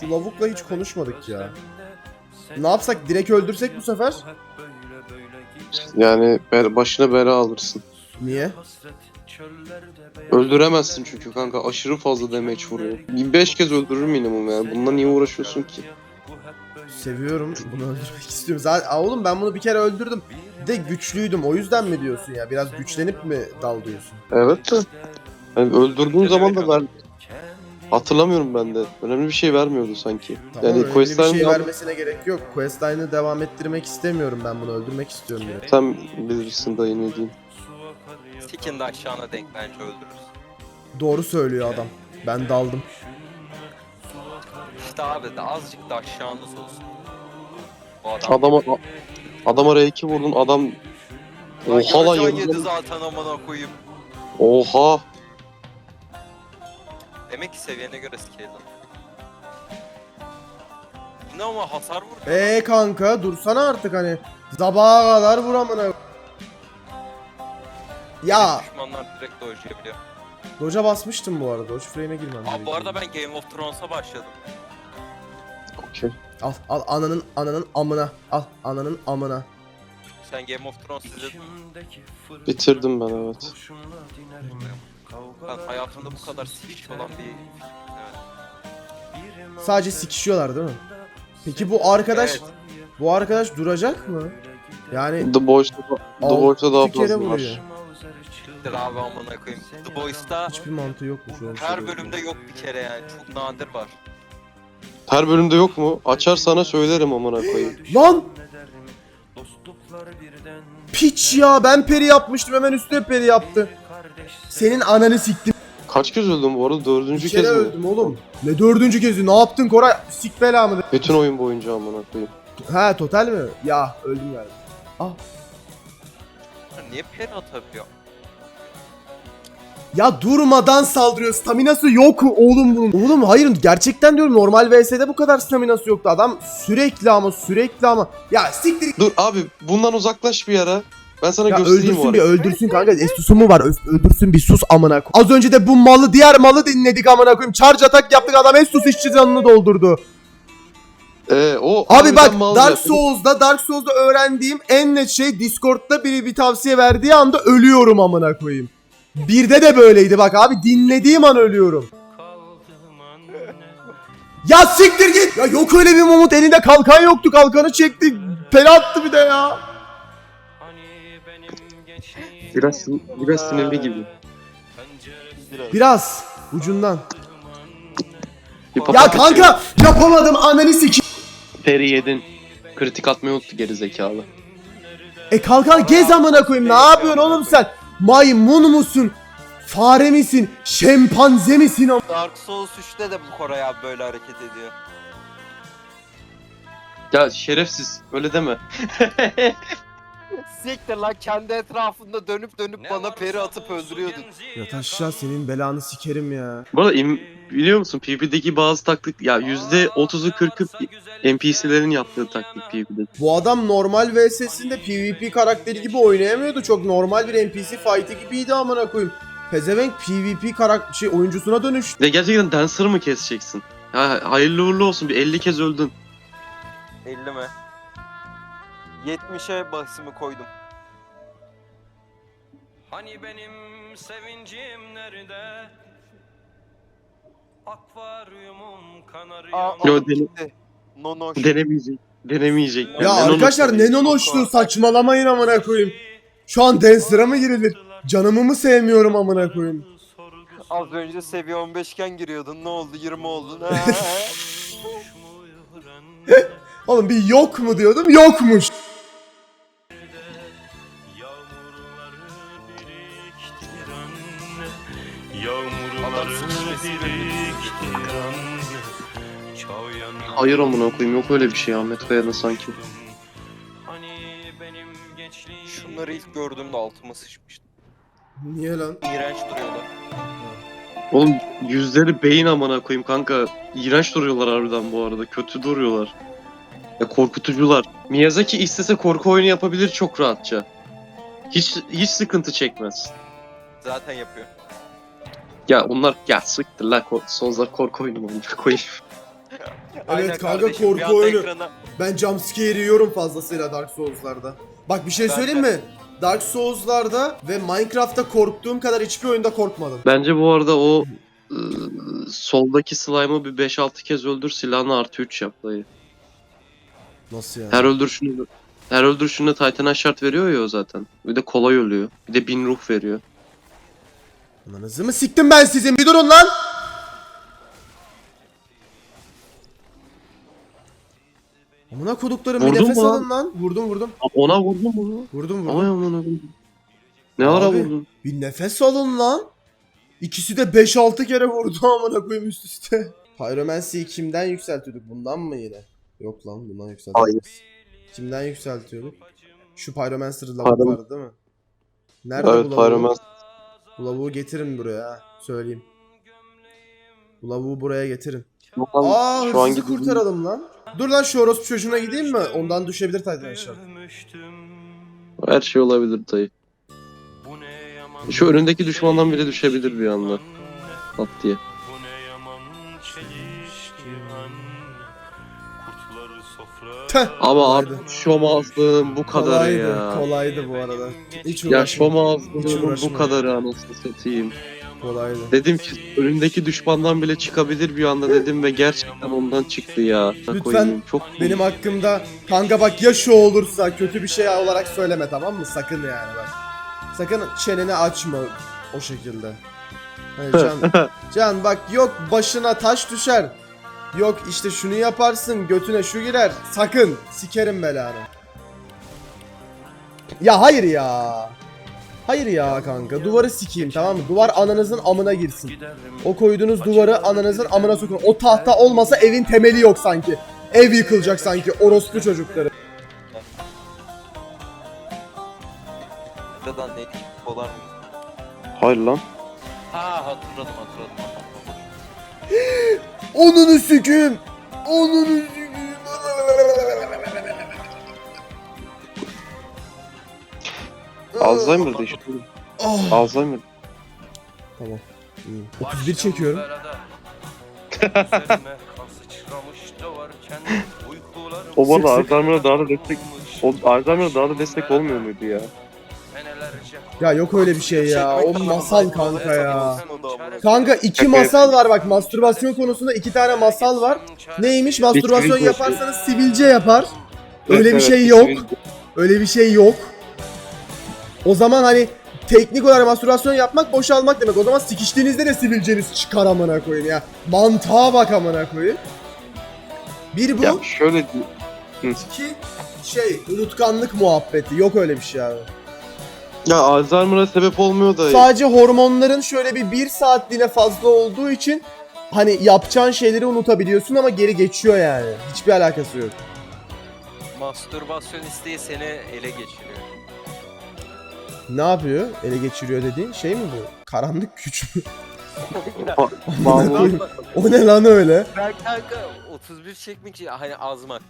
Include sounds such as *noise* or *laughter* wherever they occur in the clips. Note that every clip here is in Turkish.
Şu lavukla hiç konuşmadık ya. Ne yapsak direkt öldürsek bu sefer? Yani başına bela alırsın. Niye? Öldüremezsin çünkü kanka aşırı fazla damage vuruyor. 5 kez öldürür minimum yani. Bununla niye uğraşıyorsun ki? Seviyorum. *laughs* Bunu öldürmek istiyorum. Zaten Aa, oğlum ben bunu bir kere öldürdüm. Bir de güçlüydüm. O yüzden mi diyorsun ya? Biraz güçlenip mi dal diyorsun? Evet de. Yani öldürdüğün zaman da ben hatırlamıyorum ben de. Önemli bir şey vermiyordu sanki. Tamam yani bir questline şey devam- vermesine gerek yok. Questline'ı devam ettirmek istemiyorum ben bunu. Öldürmek istiyorum ya. Sen bilirsin dayı ne diyeyim. Sikin de aşağına denk bence öldürürüz. Doğru söylüyor adam. Ben daldım. İşte abi de azıcık da aşağınız olsun. Bu adam. Adama adama R2 vurdun adam Lan Oha lan yedi yarıcan- zaten amına koyayım. Oha. Demek ki seviyene göre scale. Ne ama hasar vurdu. Ee kanka dursana artık hani. Sabaha kadar vur amına. Ya Düşmanlar direkt dojlayabiliyor. Doja basmıştım bu arada. Doge frame'e girmem Abi bu gerekiyor. arada ben Game of Thrones'a başladım. Okey. Al al ananın ananın amına. Al ananın amına. Sen Game of Thrones izledin mi? Bitirdim ben evet. Ben hayatımda bu kadar sikiş olan bir... Evet. Sadece sikişiyorlar değil mi? Peki bu arkadaş Evet. bu arkadaş duracak mı? Yani The Boys'ta The Boys'ta daha kere fazla var. Siktir abi amına koyayım. The Boys'ta hiçbir mantığı yokmuş onu her bölümde yok bir kere yani. Çok nadir var. Her bölümde yok mu? Açar sana söylerim amına koyayım. Lan! Piç ya ben peri yapmıştım hemen üstüne peri yaptı. Senin ananı siktim. Kaç kez öldüm bu arada? Bir Dördüncü kere kez mi? öldüm oğlum. Ne dördüncü kezi ne yaptın Koray? Sik belamı. Bütün oyun boyunca amına koyayım. Ha total mi? Ya öldüm galiba. Niye peri atabiliyor? Ya durmadan saldırıyor. Staminası yok oğlum bunun. Oğlum hayır gerçekten diyorum normal VS'de bu kadar staminası yoktu. Adam sürekli ama sürekli ama. Ya siktir Dur abi bundan uzaklaş bir ara. Ben sana Ya göstereyim öldürsün bir öldürsün kanka. Estusu mu var? Ö- Öldürsün bir sus amına koy. Az önce de bu malı diğer malı dinledik amına koyayım. Charge atak yaptık adam Estus işçi canını doldurdu. Ee, o Abi bak Dark. Souls'da Dark Souls'da öğrendiğim en net şey Discord'da biri bir tavsiye verdiği anda ölüyorum amına koyayım. Birde de böyleydi bak abi dinlediğim an ölüyorum. Ya siktir git. Ya yok öyle bir Umut elinde kalkan yoktu kalkanı çekti. Pele attı bir de ya. Biraz, sin- biraz sinirli gibi. Biraz ucundan. Bir Ya kanka yapamadım ananı siki. Peri yedin. Kritik atmayı unuttu geri zekalı. E kalkan gez amına koyayım ne yapıyorsun oğlum sen? Maymun musun? Fare misin? Şempanze misin? am- Dark Souls 3'te de bu Koray abi böyle hareket ediyor. Ya şerefsiz öyle deme. *laughs* Siktir lan kendi etrafında dönüp dönüp bana peri atıp öldürüyordun. Ya taşla senin belanı sikerim ya. Bu arada im- biliyor musun PvP'deki bazı taktik ya yüzde 30'u 40'ı NPC'lerin yaptığı taktik PvP'de. Bu adam normal VS'sinde PvP karakteri gibi oynayamıyordu. Çok normal bir NPC fight'i gibiydi amına koyayım. Pezevenk PvP karak şey oyuncusuna dönüştü. Ve gerçekten Dancer'ı mı keseceksin? Ya hayırlı uğurlu olsun bir 50 kez öldün. 50 mi? 70'e basımı koydum. Hani benim sevincim nerede? Akvaryumum. Aa, Yo, gitti. Nonoş. Denemeyecek. Denemeyecek. Ya Yani arkadaşlar ne nonoşluğu saçmalamayın amına koyayım. Şu an Dancer'a mı girilir? Canımı mı sevmiyorum amına koyayım? Az önce seviye 15 iken giriyordun. Ne oldu? 20 oldun. Ha? *laughs* Oğlum bir yok mu diyordum yokmuş. Hayır amına koyayım yok öyle bir şey Ahmet Kaya'da sanki. Hani benim gençliğim Şunları ilk gördüğümde altıma sıçmıştım. Niye lan? İğrenç duruyorlar. Oğlum yüzleri beyin amına koyayım kanka. İğrenç duruyorlar harbiden bu arada. Kötü duruyorlar. Ya korkutucular. Miyazaki istese korku oyunu yapabilir çok rahatça. Hiç hiç sıkıntı çekmez. Zaten yapıyor. Ya onlar ya sıktır la ko- sozlar korku oyunu mu koyayım. Aynen kanka, kardeşim, bir korku anda oyunu. ekrana- Ben jumpscare yiyorum fazlasıyla Dark Souls'larda. Bak bir şey Ben söyleyeyim de. mi? Dark Souls'larda ve Minecraft'ta korktuğum kadar hiçbir oyunda korkmadım. Bence bu arada o ıı, soldaki slime'ı bir 5-6 kez öldür silahını artı 3 yap dayı. Nasıl yani? Her öldürüşünde her öldürüşünde Titan'a şart veriyor ya o zaten. Bir de kolay ölüyor. Bir de bin ruh veriyor. Ananızı mı siktim ben sizin? Bir durun lan! Amına koduklarım bir Vurdun nefes mu lan? alın lan. Vurdum vurdum. Ona vurdun mu? Vurdum vurdum. Ay aman. Ne ara Abi. vurdun? Bir nefes alın lan. İkisi de 5-6 kere vurdu amına koyayım üst üste. Pyromancy'yi kimden yükseltiyorduk? Bundan mı yine? Yok lan bundan yükseltiyorduk. Kimden yükseltiyorduk? Şu Pyromancer lavuk Pyrom- vardı değil mi? Nerede Evet bu lavuğu? Bu lavuğu getirin buraya ha. Söyleyeyim. Bu lavuğu buraya getirin. An, Aa şu an hırsızı gidip- kurtaralım lan. Dur lan şu orospu çocuğuna gideyim mi? Ondan düşebilir Titan aşağı. Her şey olabilir dayı. Şu önündeki düşmandan bile düşebilir bir anda. At diye. Tüh. Ama artık şomazlığın bu kadarı Kolaydı, ya. kolaydı bu arada. Hiç Ya şomazlığın bu kadarı anasını satayım. Kolaydı. Dedim ki önündeki düşmandan bile çıkabilir bir anda dedim ve gerçekten ondan çıktı ya. Lütfen çok Benim hakkımda kanka bak ya şu olursa kötü bir şey olarak söyleme tamam mı? Sakın yani bak. Sakın çeneni açma o şekilde. Hayır *laughs* Can, Can bak yok başına taş düşer. Yok işte şunu yaparsın götüne şu girer. Sakın sikerim belanı. Ya hayır ya. Hayır ya kanka duvarı sikeyim tamam mı? Duvar ananızın amına girsin. O koyduğunuz duvarı ananızın amına sokun. O tahta olmasa evin temeli yok sanki. Ev yıkılacak sanki orospu çocukları. Buradan ne? Hayır lan. Ha hatırladım hatırladım. Onunu sikeyim. Onunu sikeyim. Alzheimer'da işte. Ah. Alzheimer. Tamam. iyi. 31 çekiyorum. O bana Alzheimer'a daha da destek o Alzheimer'a daha da destek olmuyor muydu ya? Ya yok öyle bir şey ya. O masal kanka ya. Kanka iki masal var bak mastürbasyon konusunda iki tane masal var. Neymiş mastürbasyon yaparsanız sivilce yapar. Öyle bir şey yok. Öyle bir şey yok. O zaman hani teknik olarak mastürbasyon yapmak boşalmak demek. O zaman sikiştiğinizde de sivilceniz çıkar amına koyayım ya. Mantığa bak amına koyayım. Bir bu, Ya şöyle iki şey unutkanlık muhabbeti. Yok öyle bir şey abi. ya Alzheimer'a sebep olmuyor da Sadece hormonların şöyle bir bir saatliğine fazla olduğu için hani yapacağın şeyleri unutabiliyorsun ama geri geçiyor yani. Hiçbir alakası yok. Mastürbasyon isteği seni ele geçiriyor. Ne yapıyor? Ele geçiriyor dediğin şey mi bu? Karanlık güç mü? *laughs* bağımlılık o ne lan öyle? Ben kanka 31 çekmek için hani azmak.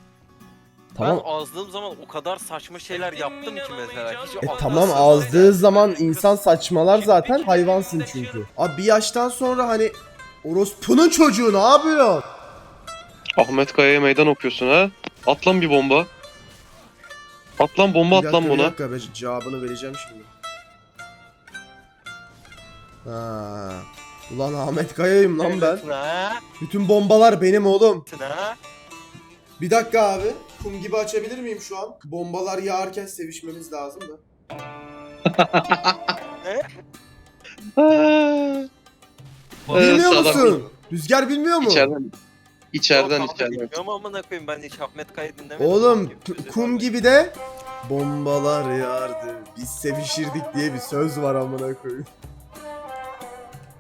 Tamam. Ben azdığım zaman o kadar saçma şeyler yaptım ki mesela. Hiç E tamam sığmadı. azdığı zaman insan saçmalar zaten hayvansın çünkü. Abi bir yaştan sonra hani orospunun çocuğu ne yapıyor? Ahmet Kaya'ya meydan okuyorsun ha? At lan bir bomba. At lan bomba Bir at lan buna. dakika, ben cevabını vereceğim şimdi. Ha. Ulan Ahmet Kaya'yım lan ben. Bütün bombalar benim oğlum. Bir dakika abi. Kum gibi açabilir miyim şu an? Bombalar yağarken sevişmemiz lazım da. *laughs* Bilmiyor musun? Rüzgar bilmiyor mu? İçeriden. İçeriden Yok, içeriden. Bilmiyorum amına koyayım ben hiç Ahmet Kaya dinlemedim. Oğlum kum gibi de bombalar yağardı. Biz sevişirdik diye bir söz var amına koyayım.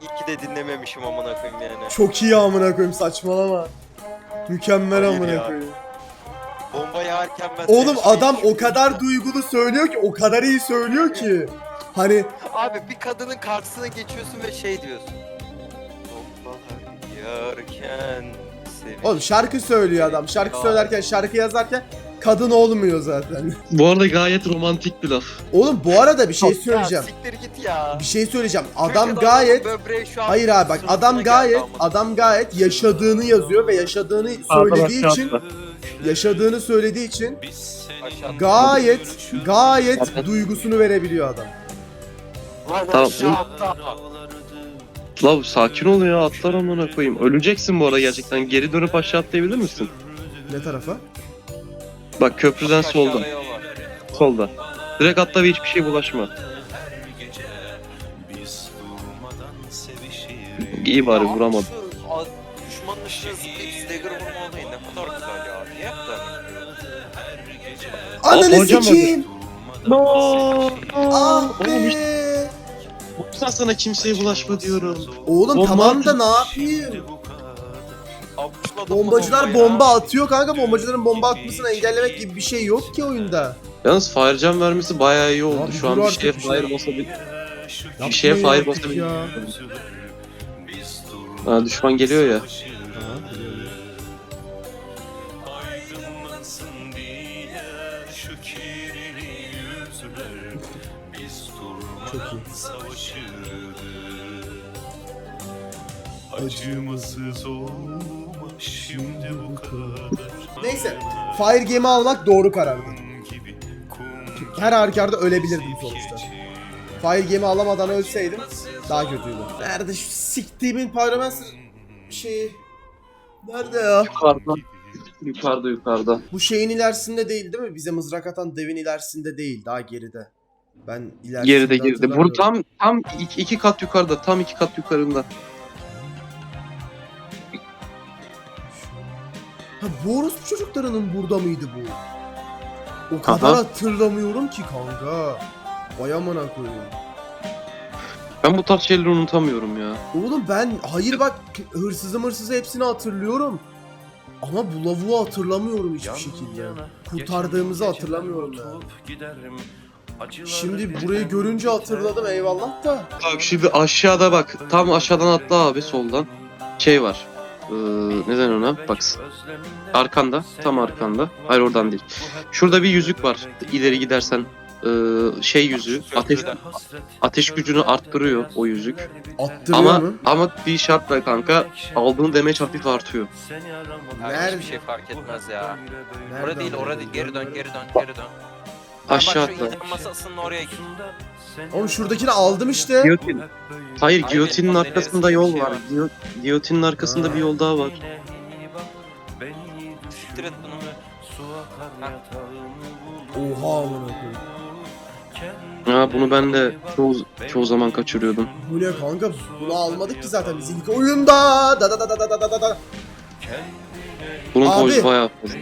İyi ki de dinlememişim amına koyayım yani. Çok iyi amına koyayım saçmalama. Mükemmel Hayır amına ya. koyayım. Bomba yağarken ben Oğlum adam o kadar duygulu söylüyor ki, o kadar iyi söylüyor ki. Hani Abi bir kadının karşısına geçiyorsun ve şey diyorsun. Bombalar seviş. oğlum şarkı söylüyor adam. Şarkı söylerken, şarkı yazarken kadın olmuyor zaten. Bu arada gayet romantik bir laf. Oğlum bu arada bir şey Ya söyleyeceğim. siktir git ya. Bir şey söyleyeceğim. Türkiye'de Adam adamın gayet böbreği şu an Hayır abi bak sırtına adam geldi gayet amına. adam gayet yaşadığını yazıyor ve yaşadığını söylediği için yaşadığını söylediği için gayet gayet duygusunu verebiliyor adam. Lan Tamam. aşağı atla. La sakin ol ya atlar amına koyayım. Öleceksin bu arada gerçekten. Geri dönüp aşağı atlayabilir misin? Ne tarafa? Bak köprüden Aşağıda solda. yol var. Solda. Direkt atla ve hiçbir şey bulaşma. İyi bari vuramadım. Düşmanın üstüne zıplayıp stagger vurma olayı ne kadar güzel ya. Niye yaptın? Ananı hocam sikeyim. No. Ah Oğlum be. işte bu sana kimseye bulaşma diyorum. Oğlum tamam da ne yapayım? Bombacılar bomba ya. atıyor kanka. Bombacıların bomba atmasını engellemek gibi bir şey yok ki oyunda. Yalnız firecan vermesi bayağı iyi oldu. Abi Şu an dur bir artık şeye bir şey. fire basabilir. Yapmayın Bir şeye fire artık basabilir. ya. Ha, düşman geliyor ya. Aydınlansın diye şu kirli yüzler Biz durmadan savaşırdık Acımasız kadar Neyse. Fire Game'i almak doğru karardı. Her halükarda ölebilirdim sonuçta. Fire Game'i alamadan ölseydim daha kötüydü. Nerede şu siktiğimin Pyromancer şeyi? Nerede ya? Yukarıda. Yukarıda yukarıda. Bu şeyin ilerisinde değil değil mi? Bize mızrak atan devin ilerisinde değil. Daha geride. Ben ilerisinde Geride geride. Burada tam tam iki, iki kat yukarıda. Tam iki kat yukarında. Ha bu orospu çocuklarının burada mıydı bu? O kadar Aha. hatırlamıyorum ki kanka. Vay amına koyayım. Ben bu tarz şeyleri unutamıyorum ya. Oğlum ben hayır bak hırsızı hırsızı hepsini hatırlıyorum. Ama bu lavuğu hatırlamıyorum hiçbir şekilde. Kurtardığımızı hatırlamıyorum ya. Şimdi burayı görünce hatırladım eyvallah da. Bak şimdi aşağıda bak. Tam aşağıdan atla abi soldan. Şey var. Ee, neden ona? Bak. Arkanda. Tam arkanda. Hayır oradan değil. Şurada bir yüzük var. İleri gidersen. ee, şey yüzüğü. Ateş, ateş gücünü arttırıyor o yüzük. Attırıyor Ama mu? ama bir şartla kanka aldığın damage hafif artıyor. Nerede? Hiçbir şey fark etmez ya. Nerede Orada değil, orada değil. Geri dön, geri dön, geri dön. Aşağı Bak şu atla. item masasının oraya git. Oğlum şuradakini aldım işte. Giyotin. Hayır, Hayır, giyotinin arkasında yol bir şey var. var. Giyo- Giyotinin arkasında Ha. bir yol daha var. Siktir et bunu. Oha amına koyayım. Ha bunu ben de çoğu, çoğu zaman kaçırıyordum. Bu ne kanka? Bunu almadık ki zaten biz ilk oyunda. Da da da da da da da da. Bunun Abi. boyutu bayağı fazla.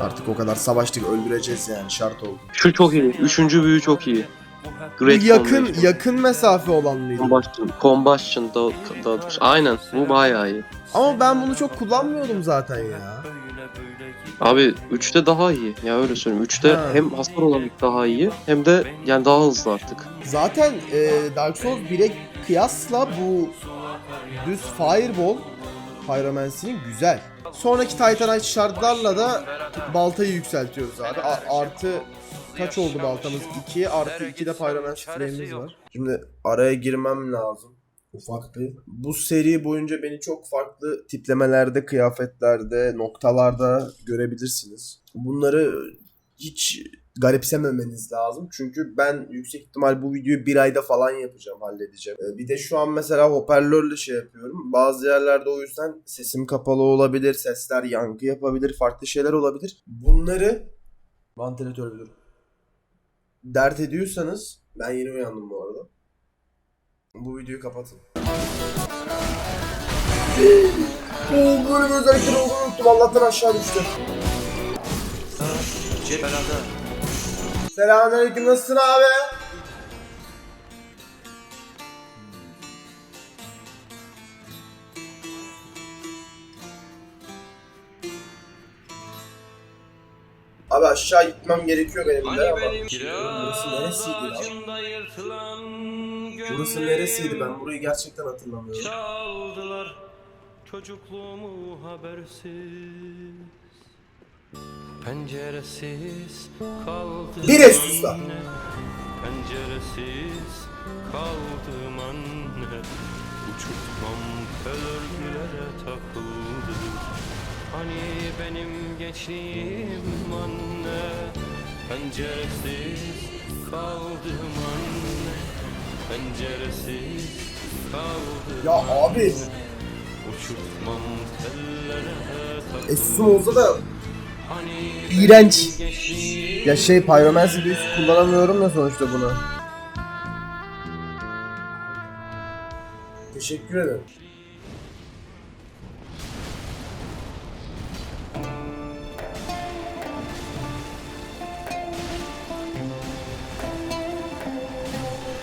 Artık o kadar savaştık öldüreceğiz yani şart oldu. Şu çok iyi. Üçüncü büyü çok iyi. Great yakın Combination. yakın mesafe olan mıydı? Combustion. Combustion. Da, da, aynen. Bu bayağı iyi. Ama ben bunu çok kullanmıyordum zaten ya. Abi 3'te daha iyi. Ya öyle söyleyeyim. 3'te Ha. hem hasar olarak daha iyi hem de yani daha hızlı artık. Zaten e, Dark Souls 1'e kıyasla bu düz Fireball Pyromancy'nin güzel. Sonraki Titanite şardlarla da baltayı yükseltiyoruz abi. A- artı kaç oldu baltamız? 2 artı 2 de Pyromancy flame'imiz var. Şimdi araya girmem lazım. Ufak bir. Bu seri boyunca beni çok farklı tiplemelerde, kıyafetlerde, noktalarda görebilirsiniz. Bunları hiç garipsememeniz lazım. Çünkü ben yüksek ihtimal bu videoyu bir ayda falan yapacağım, halledeceğim. Ee, Bir de şu an mesela hoparlörle şey yapıyorum. Bazı yerlerde o yüzden sesim kapalı olabilir, sesler yankı yapabilir, farklı şeyler olabilir. Bunları vantilatör bir dur. Dert ediyorsanız ben yeni uyandım bu arada. Bu videoyu kapatın. Bir özellikleri olduğunu unuttum. Allah'tan aşağı düştü. Selamünaleyküm nasılsın abi? Abi aşağı gitmem gerekiyor benim Hani de ama. benim Burası neresiydi yırtılan Burası neresiydi ben burayı gerçekten hatırlamıyorum. Çaldılar çocukluğumu habersiz Penceresiz kaldım Bir es usta. anne Penceresiz kaldım anne. Uçurtmam fel örgülere takıldı. Hani benim gençliğim anne. Penceresiz kaldım anne. Penceresiz kaldım Ya abi. Uçurtmam tellere takıldı olsa da iğrenç. Ya şey pyromancy büyüsü kullanamıyorum ya sonuçta bunu. Teşekkür ederim.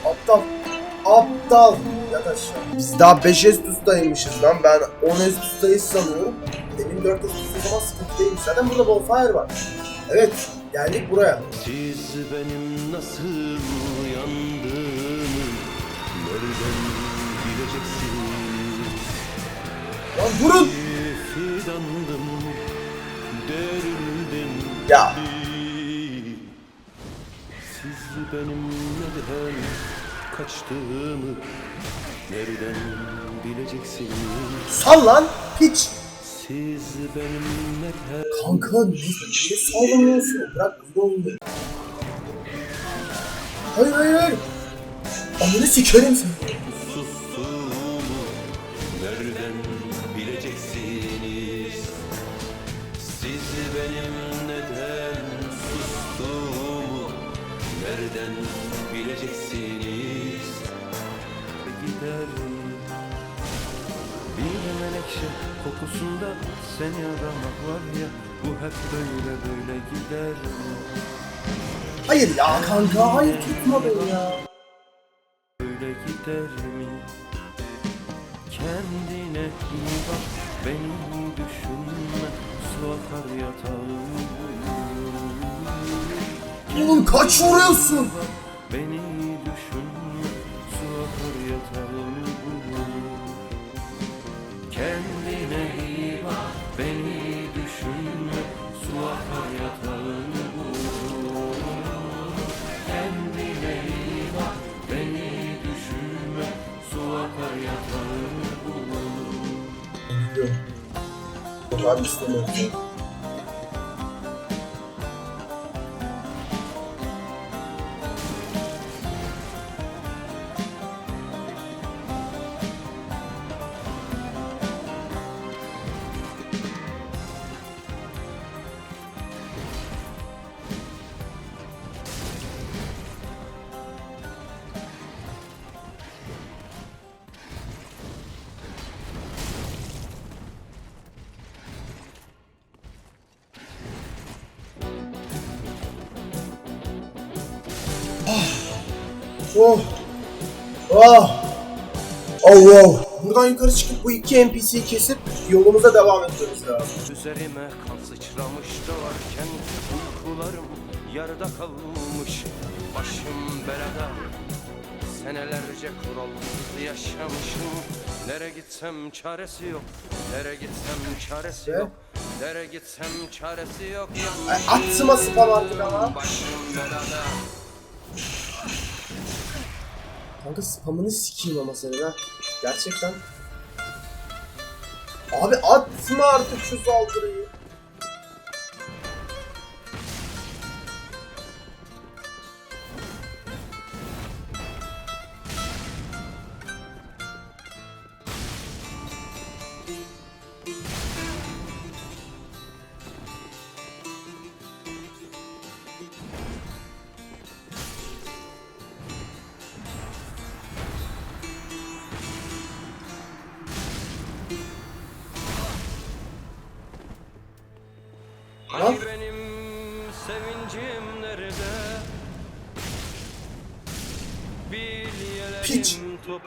Aptal. Aptal. Yat aşağı. Biz daha 5 Estus'taymışız lan. Ben 10 Estus'tayız sanıyorum. Demin 4 Estus o zaman sıkıntı değilmiş. Zaten burada bonfire var. Evet. Geldik buraya. Siz benim nasıl uyandığımı nereden bileceksiniz? Lan durun. Fidandım, derildim. Ya. Siz benim neden kaçtığımı nereden bileceksiniz? Sal lan. Piç. Siz benim neden Kanka niye, niye sallamıyorsun? Bırak öyle oyunu. Hayır hayır hayır. Amını sikerim seni. Sustuğumu nereden bileceksiniz? Siz benim neden sustuğumu nereden bileceksiniz? Kokusunda seni aramak var ya bu hep böyle böyle gider Hayır ya kanka hayır tutma beni ya. Böyle gider mi? Kendine iyi bak, beni düşünme, su akar yatağım. Oğlum kaç vuruyorsun? Yok abi istemiyorum. Oh. Oh. Oh wow. Buradan yukarı çıkıp bu iki NPC'yi kesip yolumuza devam etmemiz lazım. Üzerime kan sıçramış doğarken Uykularım yarıda kalmış Başım belada Senelerce kuralsız yaşamışım Nere gitsem çaresi yok Nere gitsem çaresi yok Nere gitsem çaresi yok Ay, Atma spam artık ama. Başım belada Kanka spamını sikeyim ama senin ha. Gerçekten. Abi atma artık şu saldırıyı.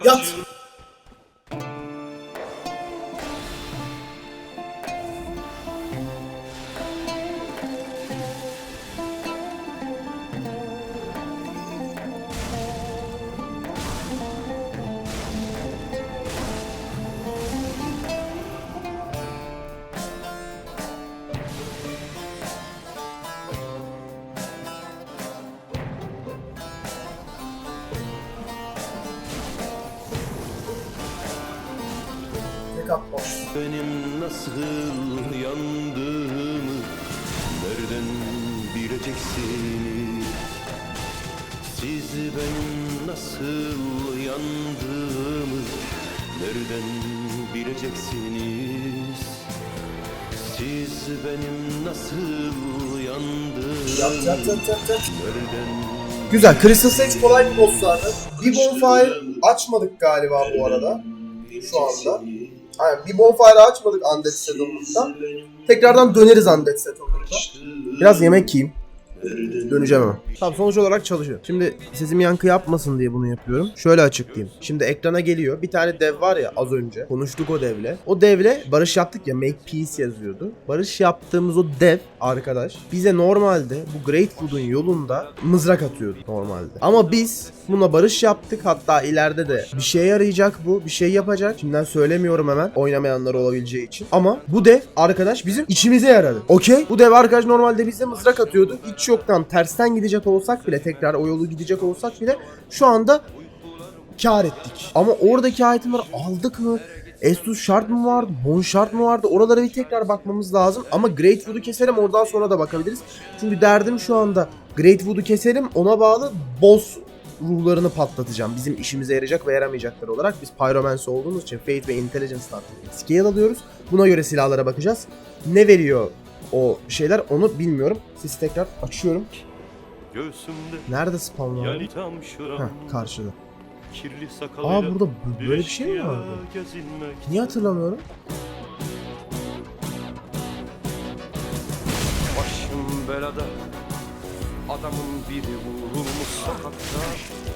Yat. Atmam. Benim nasıl yandığımı nereden bileceksiniz? Siz benim nasıl yandığımı nereden bileceksiniz? Siz benim nasıl yandığımı Yap yap yap yap yap. nereden Güzel. Crystal Sage kolay bir boss zaten. Bir bonfire açmadık galiba bu arada. Şu anda. Aynen bir bonfire açmadık Undead Settlement'ta. Tekrardan döneriz Undead Settlement'ta. Biraz yemek yiyeyim. Döneceğim hemen. Tamam sonuç olarak çalışıyor. Şimdi sesim yankı yapmasın diye bunu yapıyorum. Şöyle açıklayayım. Şimdi ekrana geliyor. Bir tane dev var ya az önce. Konuştuk o devle. O devle barış yaptık ya make peace yazıyordu. Barış yaptığımız o dev arkadaş bize normalde bu Greatwood'un yolunda mızrak atıyordu normalde. Ama biz buna barış yaptık. Hatta ileride de bir şeye yarayacak bu. Bir şey yapacak. Şimdiden söylemiyorum hemen. Oynamayanlar olabileceği için. Ama bu dev arkadaş bizim içimize yaradı. Okey? Bu dev arkadaş normalde bize mızrak atıyordu. Hiç yoktan tersten gidecek olsak bile tekrar o yolu gidecek olsak bile şu anda kar ettik. Ama oradaki itemleri aldık mı? Estus şart mı vardı? Bon şart mı vardı? Oralara bir tekrar bakmamız lazım. Ama Greatwood'u keselim oradan sonra da bakabiliriz. Çünkü derdim şu anda Greatwood'u keselim ona bağlı boss ruhlarını patlatacağım. Bizim işimize yarayacak ve yaramayacaklar olarak biz Pyromancy olduğumuz için Fate ve Intelligence taktiği scale alıyoruz. Buna göre silahlara bakacağız. Ne veriyor o şeyler onu bilmiyorum. Siz tekrar açıyorum. Göğsümde Nerede spawn var? yani tam Heh, karşıda. Kirli sakalıyla Aa burada bu- böyle bir şey mi vardı? Niye hatırlamıyorum? Başım belada Adamın biri vurulmuş sokakta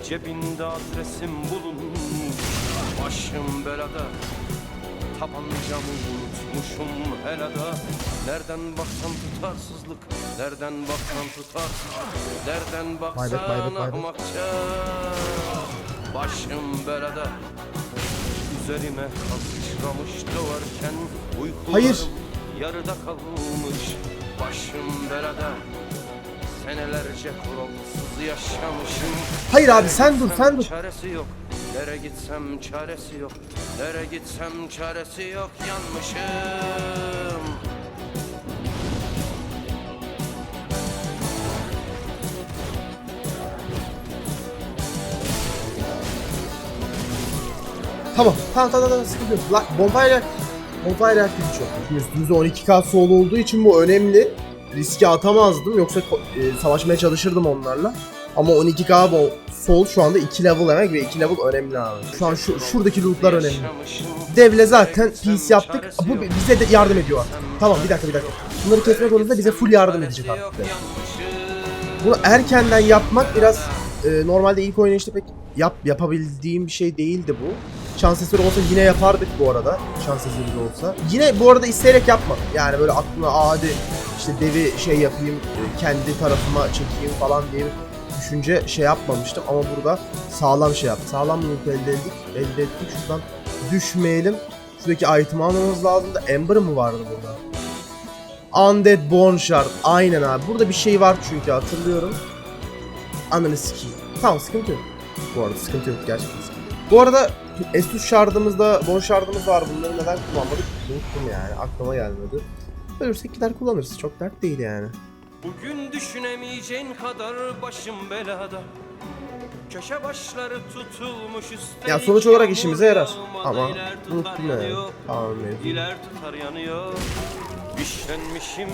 Cebinde adresim bulunmuş Başım belada Tabancamı unutmuşum helada Nereden baksan tutarsızlık Nereden baksan tutarsızlık Nereden baksan ahmakça Başım belada Üzerime sıçramış doğarken Uykularım Hayır. yarıda kalmış. Başım belada Senelerce kuralsız yaşamışım. Hayır abi sen dur sen dur. Çaresi yok Nere gitsem çaresi yok Nere gitsem çaresi yok yanmışım Tamam. Tamam tamam tamam sıkıntı yok. La, Bonfire reaktifi çok. Şimdi üstümüzde 12k sol olduğu için bu önemli. Riske atamazdım yoksa e, savaşmaya çalışırdım onlarla. Ama 12k bo- sol şu anda 2 level demek ve 2 level önemli abi. Şu an şu, şuradaki lootlar önemli. Devle zaten peace yaptık. Bu bize de yardım ediyor artık. Tamam bir dakika bir dakika. Bunları kesme konusunda bize full yardım edecek artık. Bunu erkenden yapmak biraz e, normalde ilk oynayışta pek yap yapabildiğim bir şey değildi bu. Şans eseri olsa yine yapardık bu arada. Şans eseri olsa. Yine bu arada isteyerek yapma. Yani böyle aklına aa hadi işte devi şey yapayım, e, kendi tarafıma çekeyim falan diye düşünce şey yapmamıştım. Ama burada sağlam şey yaptı. Sağlam loot elde ettik. Elde ettik. Şuradan düşmeyelim. Şuradaki item almamız lazım da Ember mı vardı burada? Undead Bone Shard. Aynen abi. Burada bir şey var çünkü hatırlıyorum. Ananı sikeyim. Tamam sıkıntı yok. Bu arada sıkıntı yok gerçekten sıkıntı yok. Bu arada Estus şardımızda, Bon şardımız var. Bunları neden kullanmadık? Unuttum yani. Aklıma gelmedi. Ölürsek gider kullanırız. Çok dert değil yani. Bugün düşünemeyeceğin kadar başım belada Köşe başları tutulmuş üstelik Ya sonuç olarak işimize yarar. Ama unuttum yanıyor. Tamam. İler tutar yanıyor İşlenmişim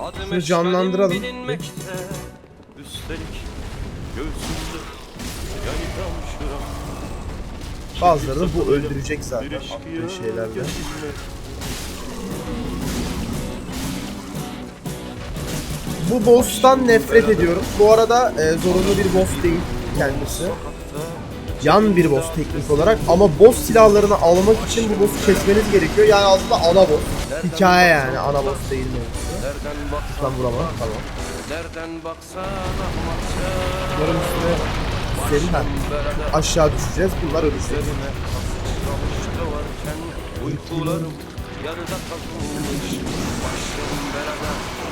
Adım Şunu canlandıralım. bilinmekte Üstelik göğsümde Yani tam şuram Bazıları da bu öldürecek zaten. Attığı şeylerle. Bu boss'tan nefret ediyorum. Bu arada e, zorunlu bir boss değil kendisi. Yan bir boss teknik olarak ama boss silahlarını almak için bu boss'u kesmeniz gerekiyor. Yani aslında ana boss. Hikaye yani ana boss değil mi? Tam vurama. Tamam. Bunların üstüne senin Belada aşağı düşeceğiz. Bunlar ölecek. Uykularım yarıda kalmış Başım belada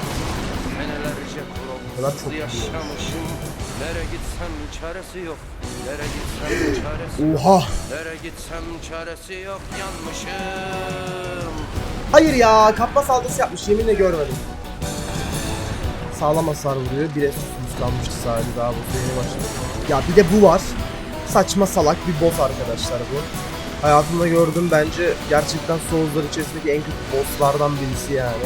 kadar çok yaşamışım Nere gitsem çaresi yok Nere gitsem çaresi yok Oha. Nere gitsem çaresi yok yanmışım Hayır ya kapma saldırısı yapmış yeminle görmedim. Sağlam hasar vuruyor. Bir susuz kalmıştı sadece daha bu yeni başladı. Ya bir de bu var. Saçma salak bir boss arkadaşlar bu. Hayatımda gördüğüm bence gerçekten Souls'lar içerisindeki en kötü bosslardan birisi yani.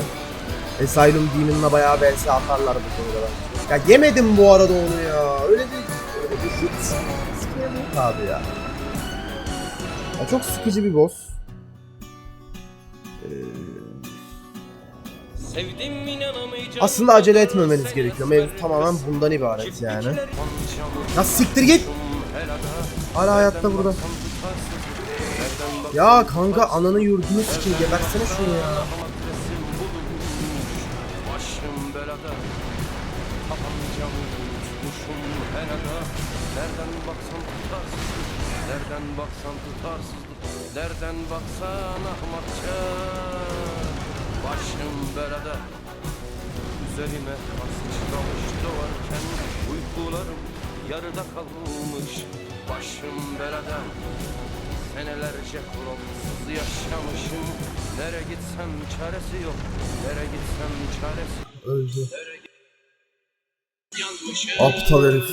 Asylum Demon'la bayağı vs atarlar bu konuda bence. Ya yemedim bu arada onu ya. Öyle bir, öyle bir hit. Sıkıntı abi ya. ya. Çok sıkıcı bir boss. Ee, Aslında acele etmemeniz gerekiyor. Mevzu tamamen bundan ibaret yani. Ya siktir git. Hala hayatta burada. Ya kanka ananı yurdunu sikin gebersene şunu ya. Helada Nereden baksan tutarsızlık. Nereden baksan tutarsızlık. Nereden baksan ahmakça. Başım belada. Üzerime sıçramış doğarken Uykularım yarıda kalmış. Başım belada. Senelerce kuralsız yaşamışım. Nere gitsem çaresi yok. Nere gitsem çaresi Öldü. Aptal herif.